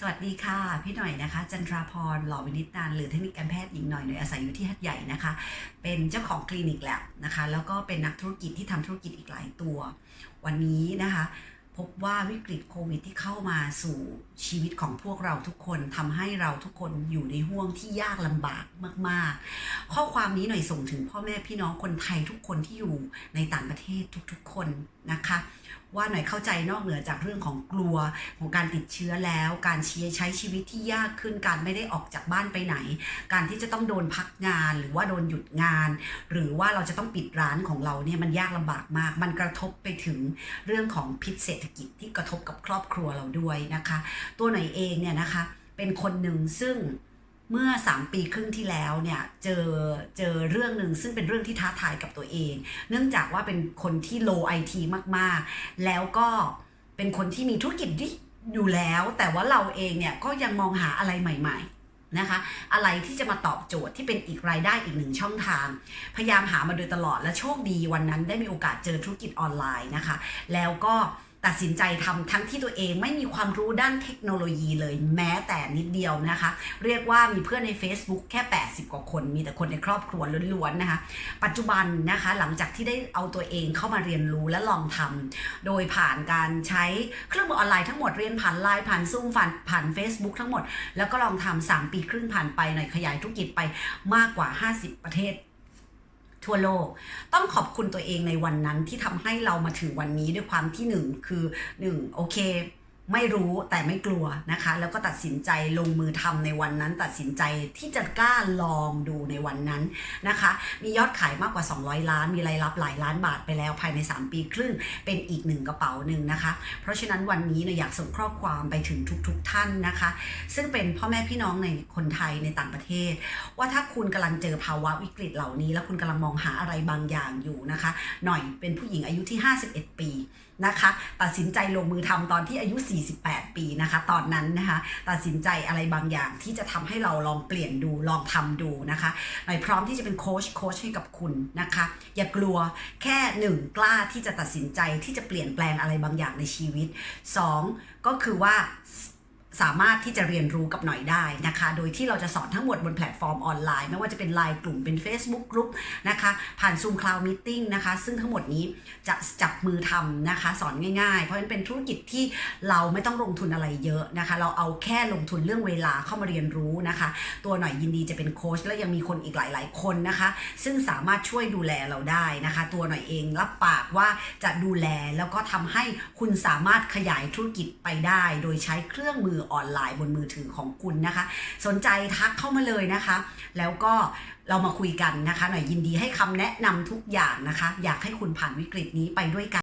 สวัสดีค่ะ พี่หน่อยนะคะ จันทราพรหล่อวินิตนานหรือเทคนิคการแพทย์หญิงหน่อยหน่อยอาศัยอยู่ที่หัดใหญ่นะคะ เป็นเจ้าของคลินิกแล้วนะคะ แล้วก็เป็นนักธุรกิจที่ทำธุรกิจอีกหลายตัว วันนี้นะคะ พบว่าวิกฤตโควิดที่เข้ามาสู่ชีวิตของพวกเราทุกคนทำให้เราทุกคนอยู่ในห่วงที่ยากลำบากมาก ๆ ข้อความนี้หน่อยส่งถึงพ่อแม่พี่น้องคนไทยทุกคนที่อยู่ในต่างประเทศทุกๆ คนนะคะ ว่าหน่อยเข้าใจนอกเหนือจากเรื่องของกลัวของการติดเชื้อแล้ว การชีใช้ชีวิตที่ยากขึ้นการไม่ได้ออกจากบ้านไปไหน การที่จะต้องโดนพักงานหรือว่าโดนหยุดงาน หรือว่าเราจะต้องปิดร้านของเราเนี่ยมันยากลำบากมาก มันกระทบไปถึงเรื่องของพิษเศรษฐกิจที่กระทบกับครอบครัวเราด้วยนะคะ ตัวหน่อยเองเนี่ยนะคะเป็นคนหนึ่งซึ่งเมื่อ 3 ปีครึ่งที่แล้วเนี่ยเจอเจอเรื่องหนึ่งซึ่งเป็นเรื่องที่ท้าทายกับตัวเอง เนื่องจากว่าเป็นคนที่โลไอทีมากๆ แล้วก็เป็นคนที่มีธุรกิจที่อยู่แล้ว แต่ว่าเราเองเนี่ยก็ยังมองหาอะไรใหม่ ๆนะคะ อะไรที่จะมาตอบโจทย์ที่เป็นอีกรายได้อีกหนึ่งช่องทาง พยายามหามาโดยตลอดและโชคดีวันนั้นได้มีโอกาสเจอธุรกิจออนไลน์นะคะ แล้วก็ ตัดสินใจทำทั้งที่ตัวเองไม่มีความรู้ด้านเทคโนโลยีเลยแม้แต่นิดเดียวนะคะ เรียกว่ามีเพื่อนใน Facebook แค่ 80 กว่าคน มีแต่คนในครอบครัวล้วนๆนะคะ ปัจจุบันนะคะหลังจากที่ได้เอาตัวเองเข้ามาเรียนรู้และลองทำโดยผ่านการใช้เครื่องมือออนไลน์ทั้งหมดเรียนผ่านไลน์ผ่านซูมผ่านผ่าน Facebook ทั้งหมด แล้วก็ลองทำสามปีครึ่งผ่านไปหน่อยขยายธุรกิจไปมากกว่า 50 ประเทศ ทั่วโลก ต้องขอบคุณตัวเองในวันนั้นที่ทำให้เรามาถึงวันนี้ด้วยความที่หนึ่งคือหนึ่งโอเค ไม่รู้แต่ไม่กลัวนะคะ แล้วก็ตัดสินใจลงมือทำในวันนั้น ตัดสินใจที่จะกล้าลองดูในวันนั้นนะคะ มียอดขายมากกว่า 200 ล้าน มีรายรับหลายล้านบาทไปแล้วภายใน 3 ปีครึ่ง เป็นอีกหนึ่งกระเป๋าหนึ่งนะคะ เพราะฉะนั้นวันนี้เนี่ยอยากส่งข้อความไปถึงทุกๆทท่านนะคะ ซึ่งเป็นพ่อแม่พี่น้องในคนไทยในต่างประเทศ ว่าถ้าคุณกำลังเจอภาวะวิกฤตเหล่านี้ แล้วคุณกำลังมองหาอะไรบางอย่างอยู่นะคะ หน่อยเป็นผู้หญิงอายุที่ 51 ปีนะคะ ตัดสินใจลงมือทำตอนที่อายุ 48 ปีนะคะ ตอนนั้นนะคะ ตัดสินใจอะไรบางอย่างที่จะทำให้เราลองเปลี่ยนดูลองทำดูนะคะหน่อยพร้อมที่จะเป็นโค้ชโค้ชให้กับคุณนะคะ อย่ากลัวแค่หนึ่งกล้าที่จะตัดสินใจที่จะเปลี่ยนแปลงอะไรบางอย่างในชีวิตสองก็คือว่า สามารถที่จะเรียนรู้กับหน่อยได้นะคะ โดยที่เราจะสอนทั้งหมดบนแพลตฟอร์มออนไลน์ ไม่ว่าจะเป็นไลน์กลุ่มเป็น Facebook กลุ่มนะคะ ผ่าน Zoom Cloud Meeting นะคะ ซึ่งทั้งหมดนี้จะจับมือทำนะคะ สอนง่ายๆ เพราะฉะนั้นเป็นธุรกิจที่เราไม่ต้องลงทุนอะไรเยอะนะคะ เราเอาแค่ลงทุนเรื่องเวลาเข้ามาเรียนรู้นะคะ ตัวหน่อยยินดีจะเป็นโค้ชและยังมีคนอีกหลาย ๆ คนนะคะ ซึ่งสามารถช่วยดูแลเราได้นะคะ ตัวหน่อยเองรับปากว่าจะดูแลแล้วก็ทำให้คุณสามารถขยายธุรกิจไปได้ โดยใช้เครื่องมือออนไลน์บนมือถือของคุณนะคะ สนใจทักเข้ามาเลยนะคะ แล้วก็เรามาคุยกันนะคะ หน่อยยินดีให้คำแนะนำทุกอย่างนะคะ อยากให้คุณผ่านวิกฤตนี้ไปด้วยกัน